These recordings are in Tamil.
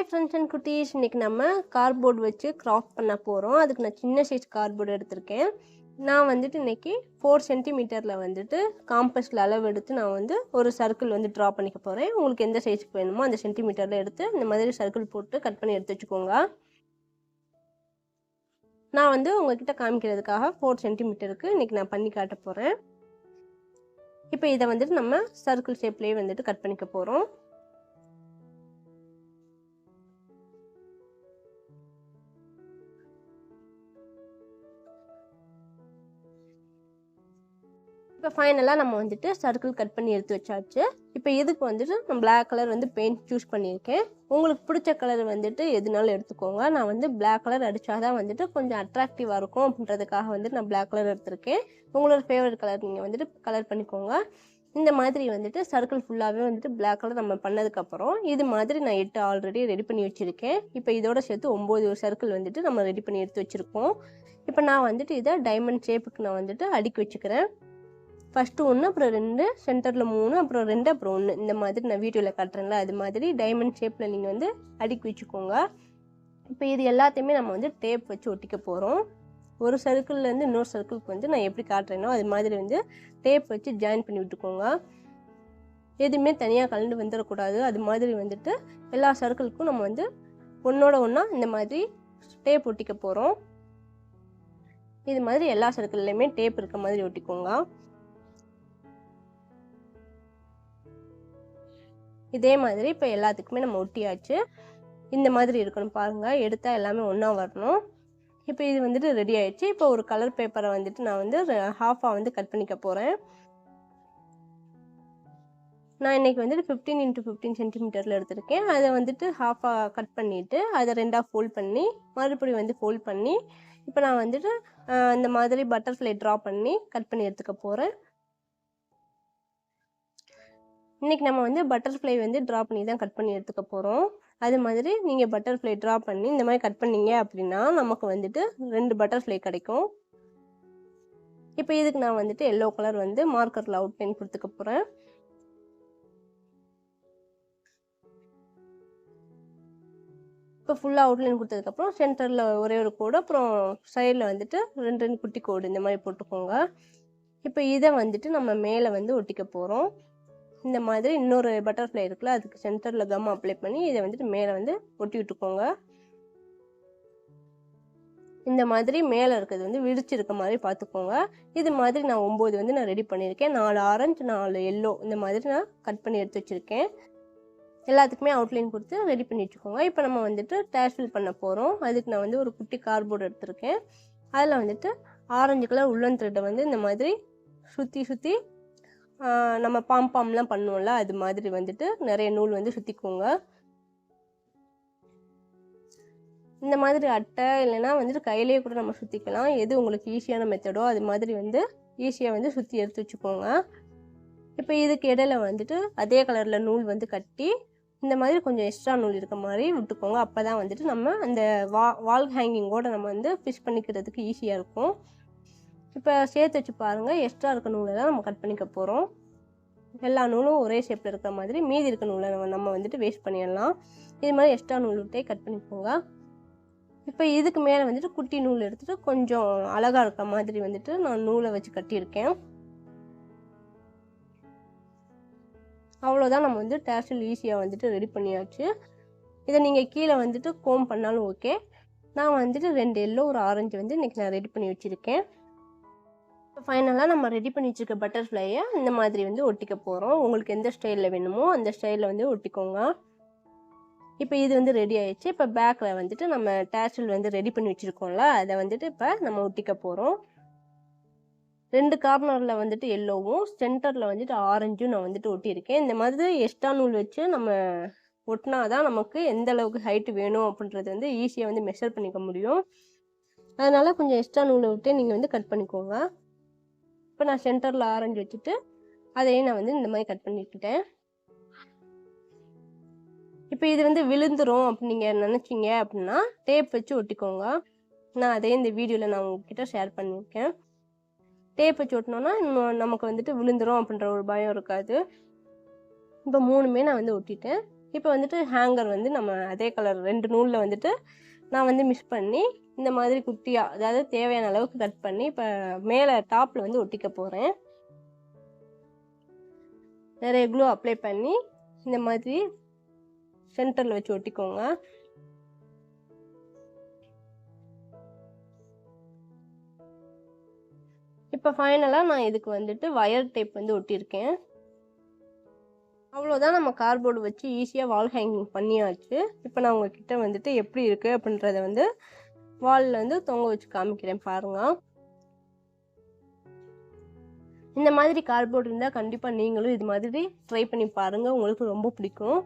ஹாய் ஃப்ரெண்ட்ஸ் அண்ட் குட்டீஸ். இன்றைக்கி நம்ம கார்ட்போர்டு வச்சு கிராஃப்ட் பண்ண போகிறோம் அதுக்கு நான் சின்ன சைஸ் கார்ட்போர்டு எடுத்திருக்கேன். நான் வந்துட்டு இன்றைக்கி ஃபோர் சென்டிமீட்டரில் வந்துட்டு காம்பஸில் அளவு எடுத்து நான் வந்து ஒரு சர்க்கிள் வந்து ட்ரா பண்ணிக்க போகிறேன் உங்களுக்கு எந்த சைஸுக்கு வேணுமோ அந்த சென்டிமீட்டரில் எடுத்து இந்த மாதிரி சர்க்கிள் போட்டு கட் பண்ணி எடுத்து வச்சுக்கோங்க. நான் வந்து உங்ககிட்ட காமிக்கிறதுக்காக ஃபோர் சென்டிமீட்டருக்கு இன்றைக்கி நான் பண்ணி காட்ட போகிறேன் இப்போ இதை வந்துட்டு நம்ம சர்க்கிள் ஷேப்லேயே வந்துட்டு கட் பண்ணிக்க போகிறோம் இப்போ ஃபைனலாக நம்ம வந்துட்டு சர்க்கிள் கட் பண்ணி எடுத்து வச்சாச்சு. இப்போ இதுக்கு வந்துட்டு நான் பிளாக் கலர் வந்து பெயிண்ட் சூஸ் பண்ணியிருக்கேன். உங்களுக்கு பிடிச்ச கலர் வந்துட்டு எதுனாலும் எடுத்துக்கோங்க. நான் வந்து பிளாக் கலர் அடித்தாதான் வந்துட்டு கொஞ்சம் அட்ராக்டிவாக இருக்கும் அப்படின்றதுக்காக வந்துட்டு நான் பிளாக் கலர் எடுத்திருக்கேன். உங்களோட ஃபேவரட் கலர் நீங்கள் வந்துட்டு கலர் பண்ணிக்கோங்க. இந்த மாதிரி வந்துட்டு சர்க்கிள் ஃபுல்லாகவே வந்துட்டு பிளாக் கலர் நம்ம பண்ணதுக்கப்புறம் இது மாதிரி நான் எட்டு ஆல்ரெடி ரெடி பண்ணி வச்சுருக்கேன். இப்போ இதோட சேர்த்து ஒம்பது சர்க்கிள் வந்துட்டு நம்ம ரெடி பண்ணி எடுத்து வச்சுருக்கோம். இப்போ நான் வந்துட்டு இதை டைமண்ட் ஷேப்புக்கு நான் வந்துட்டு அடுக்கி வச்சுக்கிறேன். ஃபஸ்ட்டு ஒன்று அப்புறம் ரெண்டு சென்டரில் மூணு அப்புறம் ரெண்டு அப்புறம் ஒன்று இந்த மாதிரி நான் வீடியோவில் காட்டுறேன்ல அது மாதிரி டைமண்ட் ஷேப்பில் நீங்கள் வந்து அடுக்கி வச்சுக்கோங்க. இப்போ இது எல்லாத்தையுமே நம்ம வந்து டேப் வச்சு ஒட்டிக்க போகிறோம் ஒரு சர்க்கிள்லேருந்து இன்னொரு சர்க்கிளுக்கு வந்து நான் எப்படி காட்டுறேனோ அது மாதிரி வந்து டேப் வச்சு ஜாயின் பண்ணி விட்டுக்கோங்க. எதுவுமே தனியாக கலந்து வந்துடக்கூடாது அது மாதிரி வந்துட்டு எல்லா சர்க்கிளுக்கும் நம்ம வந்து ஒன்றோட ஒன்றா இந்த மாதிரி டேப் ஒட்டிக்க போகிறோம் இது மாதிரி எல்லா சர்க்கிள்லையுமே டேப் இருக்க மாதிரி ஒட்டிக்கோங்க. இதே மாதிரி இப்போ எல்லாத்துக்குமே நம்ம ஒட்டியாச்சு. இந்த மாதிரி இருக்கணும் பாருங்கள் எடுத்தால் எல்லாமே ஒன்றா வரணும். இப்போ இது வந்துட்டு ரெடி ஆயிடுச்சு. இப்போ ஒரு கலர் பேப்பரை வந்துட்டு நான் வந்து ஹாஃபாக வந்து கட் பண்ணிக்க போகிறேன் நான் இன்றைக்கி வந்துட்டு ஃபிஃப்டீன் இன்ட்டு ஃபிஃப்டீன் சென்டிமீட்டரில் எடுத்திருக்கேன். அதை வந்துட்டு ஹாஃபாக கட் பண்ணிவிட்டு அதை ரெண்டாக ஃபோல்ட் பண்ணி மறுபடியும் வந்து ஃபோல்ட் பண்ணி இப்போ நான் வந்துட்டு இந்த மாதிரி பட்டர்ஃப்ளை ட்ரா பண்ணி கட் பண்ணி எடுத்துக்க போகிறேன் இன்றைக்கி நம்ம வந்து பட்டர்ஃப்ளை வந்து ட்ரா பண்ணி தான் கட் பண்ணி எடுத்துக்க போகிறோம் அது மாதிரி நீங்கள் பட்டர்ஃப்ளை ட்ரா பண்ணி இந்த மாதிரி கட் பண்ணீங்க அப்படின்னா நமக்கு வந்துட்டு ரெண்டு பட்டர்ஃப்ளை கிடைக்கும். இப்போ இதுக்கு நான் வந்துட்டு எல்லோ கலர் வந்து மார்க்கரில் அவுட்லைன் கொடுத்துக்க போகிறேன் இப்போ ஃபுல்லாக அவுட்லைன் கொடுத்ததுக்கப்புறம் சென்டரில் ஒரே ஒரு கோடு அப்புறம் சைடில் வந்துட்டு ரெண்டு ரெண்டு குட்டி கோடு இந்த மாதிரி போட்டுக்கோங்க. இப்போ இதை வந்துட்டு நம்ம மேலே வந்து ஒட்டிக்க போகிறோம் இந்த மாதிரி இன்னொரு பட்டர்ஃப்ளை இருக்குல்ல அதுக்கு சென்டரில் கம் அப்ளை பண்ணி இதை வந்துட்டு மேலே வந்து ஒட்டி விட்டுக்கோங்க. இந்த மாதிரி மேலே இருக்கிறது வந்து விரிச்சிருக்க மாதிரி பார்த்துக்கோங்க. இது மாதிரி நான் ஒம்பது வந்து நான் ரெடி பண்ணியிருக்கேன். நாலு ஆரஞ்சு நாலு எல்லோ இந்த மாதிரி நான் கட் பண்ணி எடுத்து வச்சுருக்கேன். எல்லாத்துக்குமே அவுட்லைன் கொடுத்து ரெடி பண்ணி வச்சுக்கோங்க. இப்போ நம்ம வந்துட்டு டேஷ் ஃபில் பண்ண போகிறோம் அதுக்கு நான் வந்து ஒரு குட்டி கார்போர்டு எடுத்திருக்கேன். அதில் வந்துட்டு ஆரஞ்சு கலர் உள்ளன் த்ரெட்டை வந்து இந்த மாதிரி சுற்றி சுற்றி நம்ம பாம் பாம்லாம் பண்ணுவோம்ல அது மாதிரி வந்துட்டு நிறைய நூல் வந்து சுற்றிக்கோங்க இந்த மாதிரி அட்டை இல்லைன்னா வந்துட்டு கையிலேயே கூட நம்ம சுற்றிக்கலாம் எது உங்களுக்கு ஈஸியான மெத்தடோ அது மாதிரி வந்து ஈஸியாக வந்து சுற்றி எடுத்து வச்சுக்கோங்க. இப்போ இதுக்கு இடையில வந்துட்டு அதே கலரில் நூல் வந்து கட்டி இந்த மாதிரி கொஞ்சம் எக்ஸ்ட்ரா நூல் இருக்க மாதிரி விட்டுக்கோங்க. அப்போ தான் வந்துட்டு நம்ம அந்த வா வால் ஹேங்கிங்கோடு நம்ம வந்து ஃபிஷ் பண்ணிக்கிறதுக்கு ஈஸியாக இருக்கும். இப்போ சேர்த்து வச்சு பாருங்கள் எக்ஸ்ட்ரா இருக்க நூலை தான் நம்ம கட் பண்ணிக்க போகிறோம் எல்லா நூலும் ஒரே ஷேப்பில் இருக்கிற மாதிரி மீதி இருக்க நூலை நம்ம நம்ம வந்துட்டு வேஸ்ட் பண்ணிடலாம். இது மாதிரி எக்ஸ்ட்ரா நூல் விட்டே கட் பண்ணிக்கோங்க இப்போ இதுக்கு மேலே வந்துட்டு குட்டி நூல் எடுத்துகிட்டு கொஞ்சம் அழகாக இருக்க மாதிரி வந்துட்டு நான் நூலை வச்சு கட்டியிருக்கேன். அவ்வளோதான் நம்ம வந்து டேஷல் ஈஸியாக வந்துட்டு ரெடி பண்ணியாச்சு. இதை நீங்கள் கீழே வந்துட்டு கோம் பண்ணாலும் ஓகே நான் வந்துட்டு ரெண்டு எல்லோ ஒரு ஆரஞ்சு வந்து இன்றைக்கி நான் ரெடி பண்ணி வச்சுருக்கேன். ஃபைனலாக நம்ம ரெடி பண்ணி வச்சுருக்க பட்டர்ஃப்ளையை இந்த மாதிரி வந்து ஒட்டிக்க போகிறோம் உங்களுக்கு எந்த ஸ்டைலில் வேணுமோ அந்த ஸ்டைலில் வந்து ஒட்டிக்கோங்க. இப்போ இது வந்து ரெடி ஆயிடுச்சு. இப்போ பேக்கில் வந்துட்டு நம்ம டேச்சல் வந்து ரெடி பண்ணி வச்சுருக்கோம்ல அதை வந்துட்டு இப்போ நம்ம ஒட்டிக்க போகிறோம் ரெண்டு கார்னரில் வந்துட்டு எல்லோவும் சென்டரில் வந்துட்டு ஆரஞ்சும் நான் வந்துட்டு ஒட்டியிருக்கேன். இந்த மாதிரி எக்ஸ்ட்ரா நூல் வச்சு நம்ம ஒட்டினா தான் நமக்கு எந்த அளவுக்கு ஹைட்டு வேணும் அப்படின்றது வந்து ஈஸியாக வந்து மெஷர் பண்ணிக்க முடியும். அதனால் கொஞ்சம் எக்ஸ்ட்ரா நூலை விட்டு நீங்கள் வந்து கட் பண்ணிக்கோங்க. இப்போ நான் சென்டரில் ஆரஞ்சு வச்சுட்டு அதையும் நான் வந்து இந்த மாதிரி கட் பண்ணிக்கிட்டேன் இப்போ இது வந்து விழுந்துரும் அப்படி நீங்கள் நினச்சிங்க அப்படின்னா டேப் வச்சு ஒட்டிக்கோங்க. நான் அதே இந்த வீடியோவில் நான் உங்ககிட்ட ஷேர் பண்ணியிருக்கேன். டேப் வச்சு ஒட்டினோன்னா இன்னும் நமக்கு வந்துட்டு விழுந்துரும் அப்படின்ற ஒரு பயம் இருக்காது. இப்போ மூணுமே நான் வந்து ஒட்டிட்டேன். இப்போ வந்துட்டு ஹேங்கர் வந்து நம்ம அதே கலர் ரெண்டு நூலில் வந்துட்டு நான் வந்து மிஸ் பண்ணி இந்த மாதிரி குட்டியாக அதாவது தேவையான அளவுக்கு கட் பண்ணி இப்போ மேலே டாப்பில் வந்து ஒட்டிக்க போகிறேன் நிறைய க்ளூ அப்ளை பண்ணி இந்த மாதிரி சென்டரில் வச்சு ஒட்டிக்கோங்க. இப்போ ஃபைனலாக நான் இதுக்கு வந்துட்டு வயர் டேப் வந்து ஒட்டியிருக்கேன் அவ்வளோதான் நம்ம கார்போர்டு வச்சு ஈஸியாக வால் ஹேங்கிங் பண்ணியாச்சு. இப்போ நான் உங்ககிட்ட வந்துட்டு எப்படி இருக்குது அப்படின்றத வந்து வாலில் வந்து தொங்க வச்சு காமிக்கிறேன் பாருங்கள் இந்த மாதிரி கார்போர்ட் இருந்தால் கண்டிப்பாக நீங்களும் இது மாதிரி ட்ரை பண்ணி பாருங்கள் உங்களுக்கு ரொம்ப பிடிக்கும்.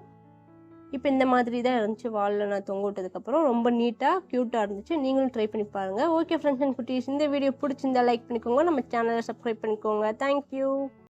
இப்போ இந்த மாதிரி தான் இருந்துச்சு வாலில் நான் தொங்க விட்டதுக்கப்புறம் ரொம்ப நீட்டாக க்யூட்டாக இருந்துச்சு. நீங்களும் ட்ரை பண்ணி பாருங்கள் ஓகே ஃப்ரெண்ட்ஸ் அண்ட் குட்டீஸ் இந்த வீடியோ பிடிச்சிருந்தா லைக் பண்ணிக்கோங்க. நம்ம சேனலை சப்ஸ்கிரைப் பண்ணிக்கோங்க. தேங்க்யூ